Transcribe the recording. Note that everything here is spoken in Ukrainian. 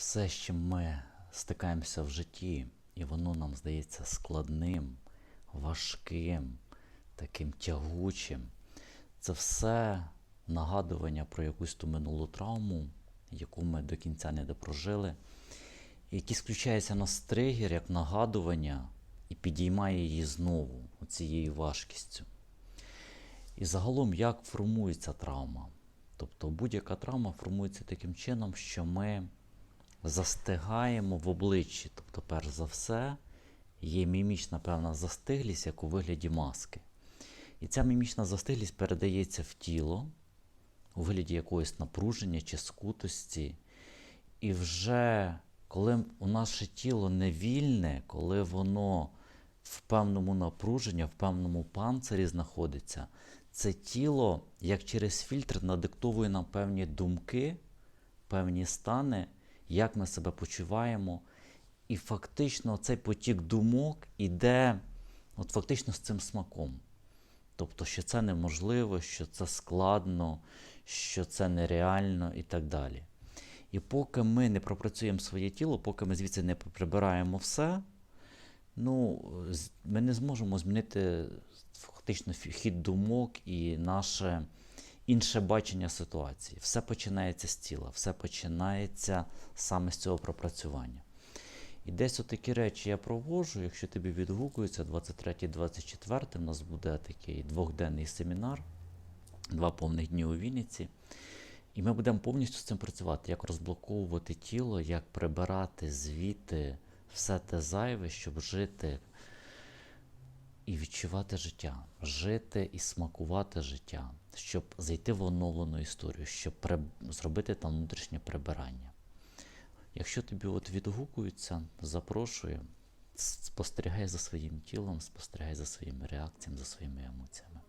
все, з чим ми стикаємося в житті, і воно нам здається складним, важким, таким тягучим, це все нагадування про якусь ту минулу травму, яку ми до кінця не допрожили, який включається на тригер як нагадування і підіймає її знову цією важкістю. І загалом, як формується травма? Тобто будь-яка травма формується таким чином, що ми застигаємо в обличчі. Тобто, перш за все, є мімічна певна застиглість, як у вигляді маски. І ця мімічна застиглість передається в тіло у вигляді якогось напруження чи скутості. І вже коли у наше тіло не вільне, коли воно в певному напруженні, в певному панцирі знаходиться, це тіло, як через фільтр, надиктовує нам певні думки, певні стани, як ми себе почуваємо. І фактично цей потік думок іде от фактично з цим смаком. Тобто, що це неможливо, що це складно, що це нереально і так далі. І поки ми не пропрацюємо своє тіло, поки ми звідси не прибираємо все, ну, ми не зможемо змінити фактично хід думок і наше інше бачення ситуації. Все починається з тіла, все починається саме з цього пропрацювання. І десь отакі речі я проводжу. Якщо тобі відгукується, 23-24 у нас буде такий двохденний семінар, два повних дні у Вінниці. І ми будемо повністю з цим працювати, як розблоковувати тіло, як прибирати звідти все те зайве, щоб жити і відчувати життя, жити і смакувати життя, щоб зайти в оновлену історію, щоб при... зробити там внутрішнє прибирання. Якщо тобі от відгукуються, запрошую, спостерігай за своїм тілом, спостерігай за своїми реакціями, за своїми емоціями.